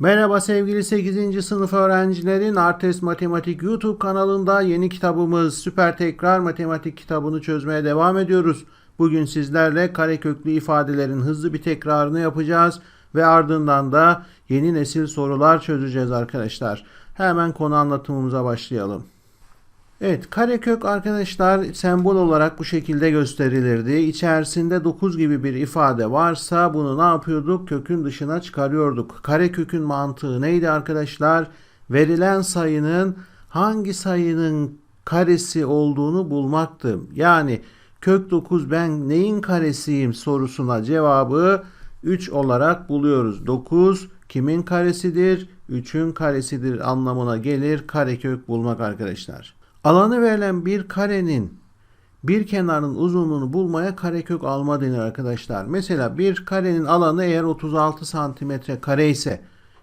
Merhaba sevgili 8. sınıf öğrencilerin Artes Matematik YouTube kanalında yeni kitabımız Süper Tekrar Matematik kitabını çözmeye devam ediyoruz. Bugün sizlerle kareköklü ifadelerin hızlı bir tekrarını yapacağız ve ardından da yeni nesil sorular çözeceğiz arkadaşlar. Hemen konu anlatımımıza başlayalım. Evet karekök arkadaşlar sembol olarak bu şekilde gösterilirdi. İçerisinde 9 gibi bir ifade varsa bunu ne yapıyorduk? Kökün dışına çıkarıyorduk. Karekökün mantığı neydi arkadaşlar? Verilen sayının hangi sayının karesi olduğunu bulmaktı. Yani kök 9 ben neyin karesiyim sorusuna cevabı 3 olarak buluyoruz. 9 kimin karesidir? 3'ün karesidir anlamına gelir karekök bulmak arkadaşlar. Alanı verilen bir karenin bir kenarın uzunluğunu bulmaya karekök alma denir arkadaşlar. Mesela bir karenin alanı eğer 36 santimetre kare ise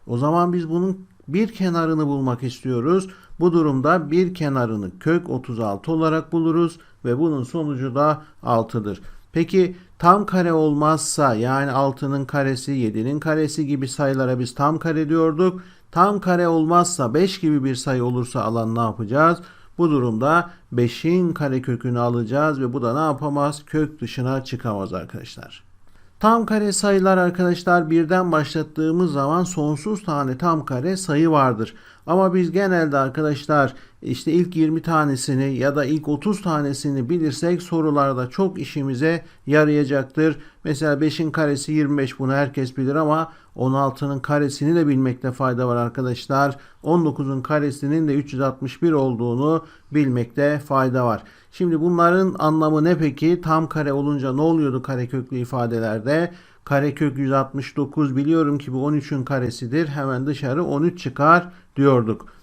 o zaman biz bunun bir kenarını bulmak istiyoruz. Bu durumda bir kenarını kök 36 olarak buluruz ve bunun sonucu da 6'dır. Peki tam kare olmazsa yani 6'nın karesi 7'nin karesi gibi sayılara biz tam kare diyorduk. Tam kare olmazsa 5 gibi bir sayı olursa alan ne yapacağız? Bu durumda 5'in karekökünü alacağız ve bu da ne yapamaz? Kök dışına çıkamaz arkadaşlar. Tam kare sayılar arkadaşlar birden başlattığımız zaman sonsuz tane tam kare sayı vardır. Ama biz genelde arkadaşlar işte ilk 20 tanesini ya da ilk 30 tanesini bilirsek sorularda çok işimize yarayacaktır. Mesela 5'in karesi 25 bunu herkes bilir ama 16'nın karesini de bilmekte fayda var arkadaşlar. 19'un karesinin de 361 olduğunu bilmekte fayda var. Şimdi bunların anlamı ne peki? Tam kare olunca ne oluyordu kareköklü ifadelerde? Karekök 169 biliyorum ki bu 13'ün karesidir. Hemen dışarı 13 çıkar diyorduk.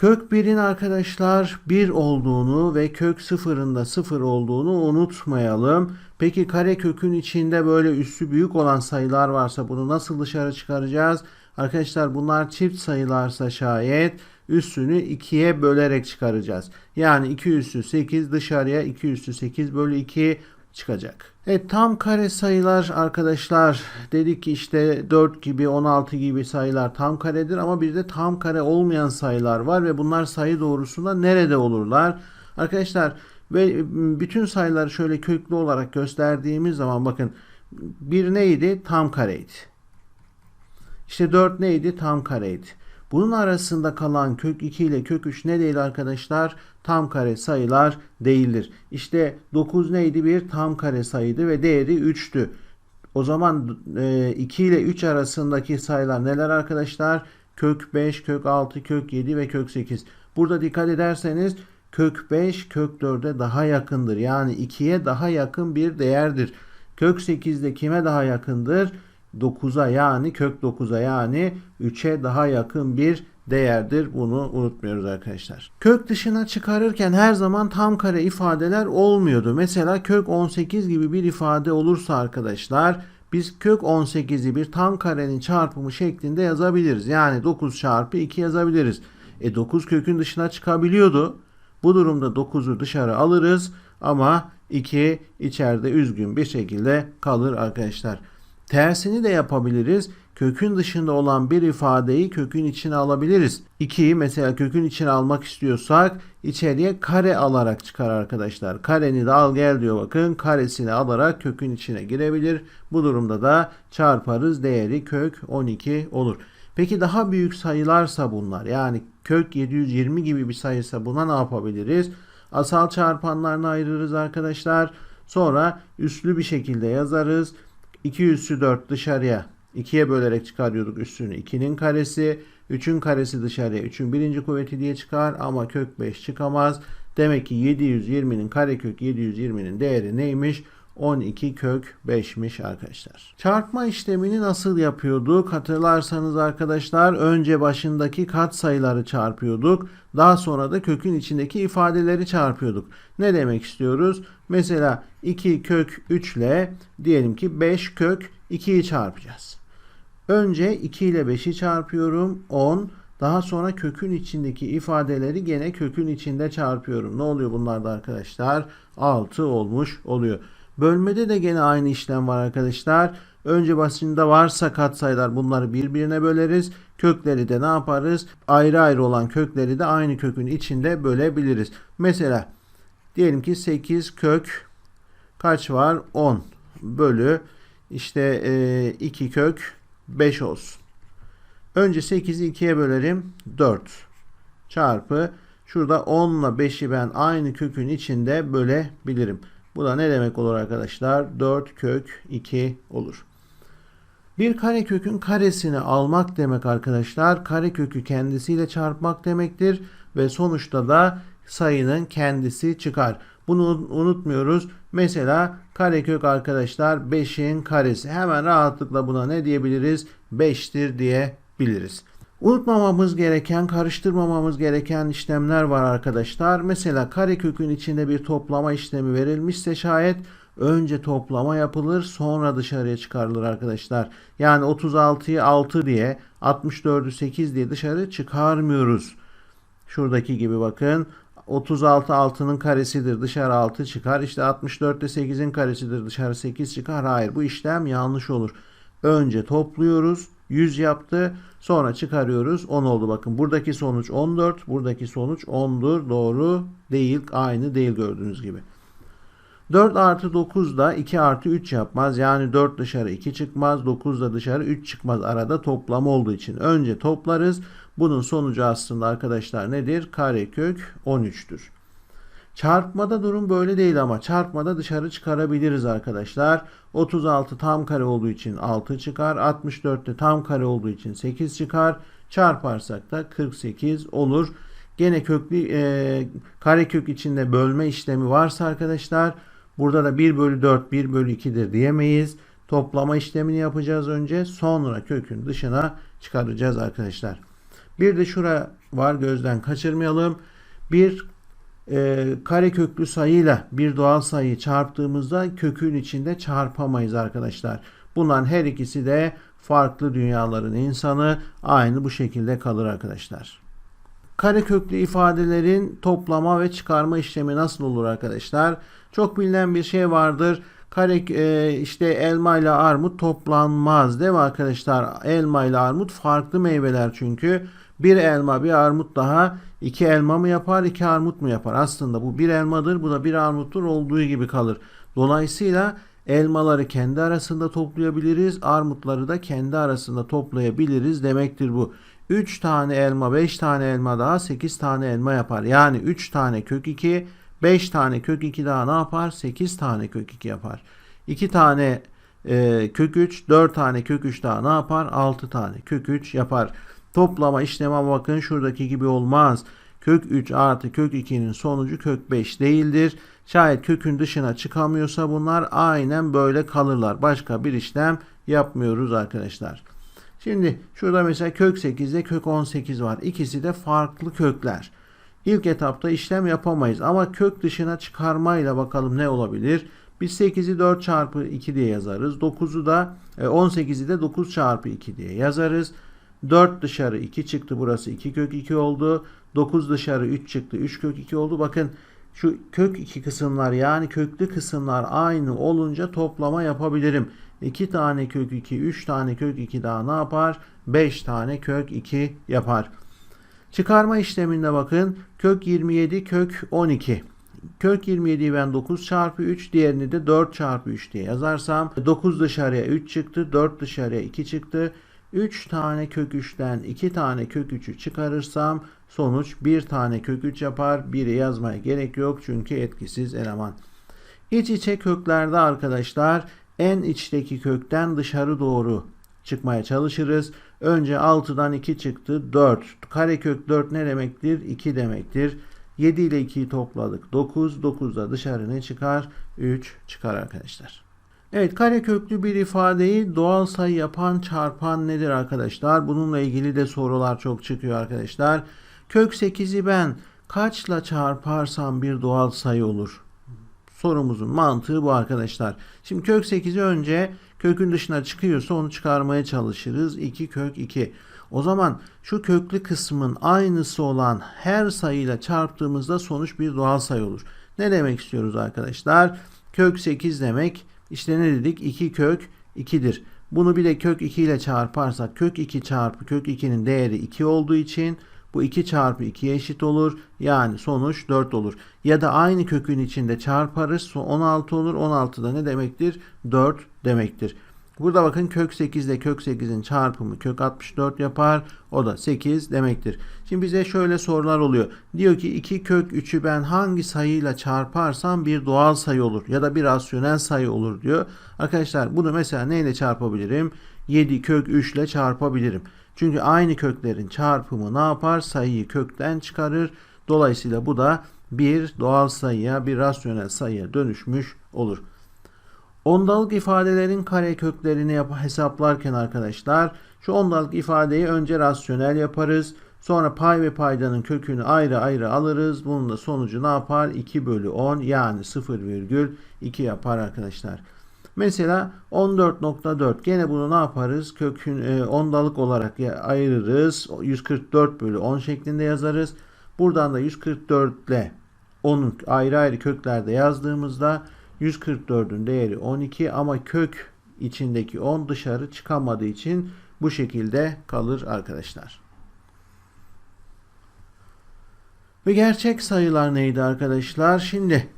Kök 1'in arkadaşlar 1 olduğunu ve kök 0'ın da 0 olduğunu unutmayalım. Peki karekökün içinde böyle üssü büyük olan sayılar varsa bunu nasıl dışarı çıkaracağız? Arkadaşlar bunlar çift sayılarsa şayet üssünü 2'ye bölerek çıkaracağız. Yani 2 üssü 8 dışarıya 2 üssü 8 bölü 2 çıkacak. Evet tam kare sayılar arkadaşlar dedik ki işte 4 gibi 16 gibi sayılar tam karedir ama bir de tam kare olmayan sayılar var ve bunlar sayı doğrusunda nerede olurlar? Arkadaşlar ve bütün sayıları şöyle köklü olarak gösterdiğimiz zaman bakın bir neydi? Tam kareydi. İşte 4 neydi? Tam kareydi. Bunun arasında kalan kök 2 ile kök 3 ne değil arkadaşlar? Tam kare sayılar değildir. İşte 9 neydi? Bir tam kare sayıydı ve değeri 3'tü. O zaman 2 ile 3 arasındaki sayılar neler arkadaşlar? Kök 5, kök 6, kök 7 ve kök 8. Burada dikkat ederseniz kök 5 kök 4'e daha yakındır. Yani 2'ye daha yakın bir değerdir. Kök 8 de kime daha yakındır? 9'a yani kök 9'a yani 3'e daha yakın bir değerdir. Bunu unutmuyoruz arkadaşlar. Kök dışına çıkarırken her zaman tam kare ifadeler olmuyordu. Mesela kök 18 gibi bir ifade olursa arkadaşlar biz kök 18'i bir tam karenin çarpımı şeklinde yazabiliriz. Yani 9 çarpı 2 yazabiliriz. E 9 kökün dışına çıkabiliyordu. Bu durumda 9'u dışarı alırız ama 2 içeride üzgün bir şekilde kalır arkadaşlar. Tersini de yapabiliriz. Kökün dışında olan bir ifadeyi kökün içine alabiliriz. 2'yi mesela kökün içine almak istiyorsak içeriye kare alarak çıkar arkadaşlar. Kareni de al gel diyor bakın. Karesini alarak kökün içine girebilir. Bu durumda da çarparız değeri kök 12 olur. Peki daha büyük sayılarsa bunlar yani kök 720 gibi bir sayıysa buna ne yapabiliriz? Asal çarpanlarını ayırırız arkadaşlar. Sonra üslü bir şekilde yazarız. 2 üssü 4 dışarıya 2'ye bölerek çıkarıyorduk üssünü. 2'nin karesi, 3'ün karesi dışarıya 3'ün birinci kuvveti diye çıkar ama kök 5 çıkamaz. Demek ki 720'nin karekök 720'nin değeri neymiş? 12 kök 5'miş arkadaşlar. Çarpma işlemini nasıl yapıyorduk? Hatırlarsanız arkadaşlar önce başındaki kat sayıları çarpıyorduk. Daha sonra da kökün içindeki ifadeleri çarpıyorduk. Ne demek istiyoruz? Mesela 2 kök 3 ile diyelim ki 5 kök 2'yi çarpacağız. Önce 2 ile 5'i çarpıyorum 10. Daha sonra kökün içindeki ifadeleri gene kökün içinde çarpıyorum. Ne oluyor bunlarda arkadaşlar? 6 olmuş oluyor. Bölmede de gene aynı işlem var arkadaşlar. Önce başında varsa katsayılar bunları birbirine böleriz. Kökleri de ne yaparız? Ayrı ayrı olan kökleri de aynı kökün içinde bölebiliriz. Mesela diyelim ki 8 kök kaç var? 10 bölü işte 2 kök 5 olsun. Önce 8'i 2'ye bölerim 4 çarpı şurada 10 ile 5'i ben aynı kökün içinde bölebilirim. Bu da ne demek olur arkadaşlar? 4 kök 2 olur. Bir karekökün karesini almak demek arkadaşlar karekökü kendisiyle çarpmak demektir ve sonuçta da sayının kendisi çıkar. Bunu unutmuyoruz. Mesela karekök arkadaşlar 5'in karesi. Hemen rahatlıkla buna ne diyebiliriz? 5'tir diyebiliriz. Unutmamamız gereken, karıştırmamamız gereken işlemler var arkadaşlar. Mesela karekökün içinde bir toplama işlemi verilmişse şayet önce toplama yapılır sonra dışarıya çıkarılır arkadaşlar. Yani 36'yı 6 diye 64'ü 8 diye dışarı çıkarmıyoruz. Şuradaki gibi bakın 36 6'nın karesidir dışarı 6 çıkar. İşte 64 de 8'in karesidir dışarı 8 çıkar. Hayır bu işlem yanlış olur. Önce topluyoruz 100 yaptı. Sonra çıkarıyoruz 10 oldu bakın. Buradaki sonuç 14. Buradaki sonuç 10'dur. Doğru değil. Aynı değil gördüğünüz gibi. 4 artı 9 da 2 artı 3 yapmaz. Yani 4 dışarı 2 çıkmaz. 9 da dışarı 3 çıkmaz. Arada toplam olduğu için. Önce toplarız. Bunun sonucu aslında arkadaşlar nedir? Karekök 13'tür. Çarpmada durum böyle değil ama çarpmada dışarı çıkarabiliriz arkadaşlar. 36 tam kare olduğu için 6 çıkar. 64 de tam kare olduğu için 8 çıkar. Çarparsak da 48 olur. Gene köklü e, karekök içinde bölme işlemi varsa arkadaşlar burada da 1 bölü 4 1 bölü 2'dir diyemeyiz. Toplama işlemini yapacağız önce. Sonra kökün dışına çıkaracağız arkadaşlar. Bir de şura var gözden kaçırmayalım. Bir e, kare köklü sayıyla bir doğal sayıyı çarptığımızda kökün içinde çarpamayız arkadaşlar. Bunların her ikisi de farklı dünyaların insanı aynı bu şekilde kalır arkadaşlar. Kare köklü ifadelerin toplama ve çıkarma işlemi nasıl olur arkadaşlar? Çok bilinen bir şey vardır. Kare e, işte elma ile armut toplanmaz değil mi arkadaşlar? Elma ile armut farklı meyveler çünkü. Bir elma bir armut daha iki elma mı yapar iki armut mu yapar? Aslında bu bir elmadır bu da bir armuttur olduğu gibi kalır. Dolayısıyla elmaları kendi arasında toplayabiliriz armutları da kendi arasında toplayabiliriz demektir bu. 3 tane elma 5 tane elma daha 8 tane elma yapar. Yani 3 tane kök 2 5 tane kök 2 daha ne yapar? 8 tane kök 2 yapar. 2 tane e, kök 3 4 tane kök 3 daha ne yapar? 6 tane kök 3 yapar. Toplama işleme bakın şuradaki gibi olmaz. Kök 3 artı kök 2'nin sonucu kök 5 değildir. Şayet kökün dışına çıkamıyorsa bunlar aynen böyle kalırlar. Başka bir işlem yapmıyoruz arkadaşlar. Şimdi şurada mesela kök 8'de kök 18 var. İkisi de farklı kökler. İlk etapta işlem yapamayız ama kök dışına çıkarmayla bakalım ne olabilir? Biz 8'i 4 çarpı 2 diye yazarız. 9'u da 18'i e, de 9 çarpı 2 diye yazarız. 4 dışarı 2 çıktı. Burası 2 kök 2 oldu. 9 dışarı 3 çıktı. 3 kök 2 oldu. Bakın şu kök 2 kısımlar yani köklü kısımlar aynı olunca toplama yapabilirim. 2 tane kök 2, 3 tane kök 2 daha ne yapar? 5 tane kök 2 yapar. Çıkarma işleminde bakın kök 27 kök 12. Kök 27'yi ben 9 çarpı 3 diğerini de 4 çarpı 3 diye yazarsam 9 dışarıya 3 çıktı 4 dışarıya 2 çıktı. 3 tane kök 3'ten 2 tane kök 3'ü çıkarırsam sonuç 1 tane kök 3 yapar. 1'i yazmaya gerek yok çünkü etkisiz eleman. İç içe köklerde arkadaşlar en içteki kökten dışarı doğru çıkmaya çalışırız. Önce 6'dan 2 çıktı 4. Karekök 4 ne demektir? 2 demektir. 7 ile 2'yi topladık. 9. 9 da dışarı ne çıkar? 3 çıkar arkadaşlar. Evet kareköklü bir ifadeyi doğal sayı yapan çarpan nedir arkadaşlar? Bununla ilgili de sorular çok çıkıyor arkadaşlar. Kök 8'i ben kaçla çarparsam bir doğal sayı olur? Sorumuzun mantığı bu arkadaşlar. Şimdi kök 8'i önce kökün dışına çıkıyorsa onu çıkarmaya çalışırız. 2 kök 2. O zaman şu köklü kısmın aynısı olan her sayıyla çarptığımızda sonuç bir doğal sayı olur. Ne demek istiyoruz arkadaşlar? Kök 8 demek işte ne dedik? 2 kök 2'dir. Bunu bir de kök 2 ile çarparsak kök 2 çarpı kök 2'nin değeri 2 olduğu için bu 2 çarpı 2'ye eşit olur. Yani sonuç 4 olur. Ya da aynı kökün içinde çarparız. 16 olur. 16 da ne demektir? 4 demektir. Burada bakın kök 8 ile kök 8'in çarpımı kök 64 yapar. O da 8 demektir. Şimdi bize şöyle sorular oluyor. Diyor ki 2 kök 3'ü ben hangi sayıyla çarparsam bir doğal sayı olur ya da bir rasyonel sayı olur diyor. Arkadaşlar bunu mesela neyle çarpabilirim? 7 kök 3 ile çarpabilirim. Çünkü aynı köklerin çarpımı ne yapar? Sayıyı kökten çıkarır. Dolayısıyla bu da bir doğal sayıya, bir rasyonel sayıya dönüşmüş olur. Ondalık ifadelerin kare köklerini hesaplarken arkadaşlar şu ondalık ifadeyi önce rasyonel yaparız. Sonra pay ve paydanın kökünü ayrı ayrı alırız. Bunun da sonucu ne yapar? 2 bölü 10 yani 0,2 yapar arkadaşlar. Mesela 14.4 gene bunu ne yaparız? Kökün e, ondalık olarak ayırırız. 144 bölü 10 şeklinde yazarız. Buradan da 144 ile 10'un ayrı ayrı köklerde yazdığımızda 144'ün değeri 12 ama kök içindeki 10 dışarı çıkamadığı için bu şekilde kalır arkadaşlar. Ve gerçek sayılar neydi arkadaşlar? Şimdi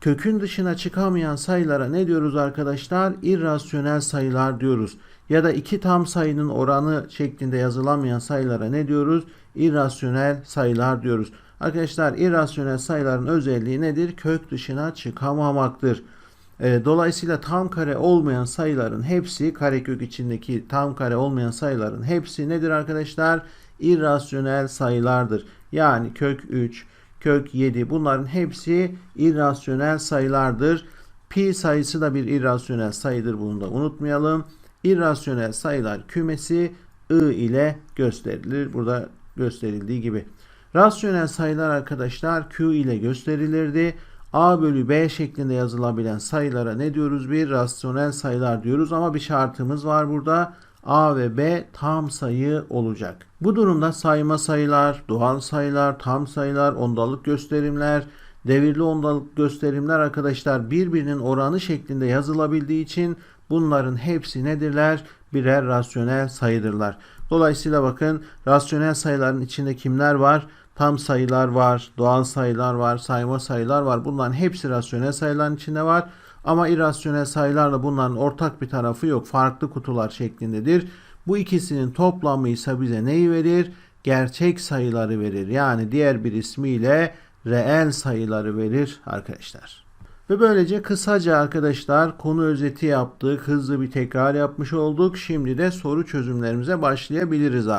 kökün dışına çıkamayan sayılara ne diyoruz arkadaşlar? İrrasyonel sayılar diyoruz. Ya da iki tam sayının oranı şeklinde yazılamayan sayılara ne diyoruz? İrrasyonel sayılar diyoruz. Arkadaşlar irrasyonel sayıların özelliği nedir? Kök dışına çıkamamaktır. E, dolayısıyla tam kare olmayan sayıların hepsi karekök içindeki tam kare olmayan sayıların hepsi nedir arkadaşlar? İrrasyonel sayılardır. Yani kök 3, kök 7 bunların hepsi irrasyonel sayılardır. Pi sayısı da bir irrasyonel sayıdır bunu da unutmayalım. İrrasyonel sayılar kümesi I ile gösterilir. Burada gösterildiği gibi. Rasyonel sayılar arkadaşlar Q ile gösterilirdi. A bölü B şeklinde yazılabilen sayılara ne diyoruz? Bir rasyonel sayılar diyoruz ama bir şartımız var burada. A ve B tam sayı olacak. Bu durumda sayma sayılar, doğal sayılar, tam sayılar, ondalık gösterimler, devirli ondalık gösterimler arkadaşlar birbirinin oranı şeklinde yazılabildiği için bunların hepsi nedirler? Birer rasyonel sayıdırlar. Dolayısıyla bakın rasyonel sayıların içinde kimler var? Tam sayılar var, doğal sayılar var, sayma sayılar var. Bunların hepsi rasyonel sayıların içinde var. Ama irrasyonel sayılarla bunların ortak bir tarafı yok. Farklı kutular şeklindedir. Bu ikisinin toplamı ise bize neyi verir? Gerçek sayıları verir. Yani diğer bir ismiyle reel sayıları verir arkadaşlar. Ve böylece kısaca arkadaşlar konu özeti yaptık. Hızlı bir tekrar yapmış olduk. Şimdi de soru çözümlerimize başlayabiliriz artık.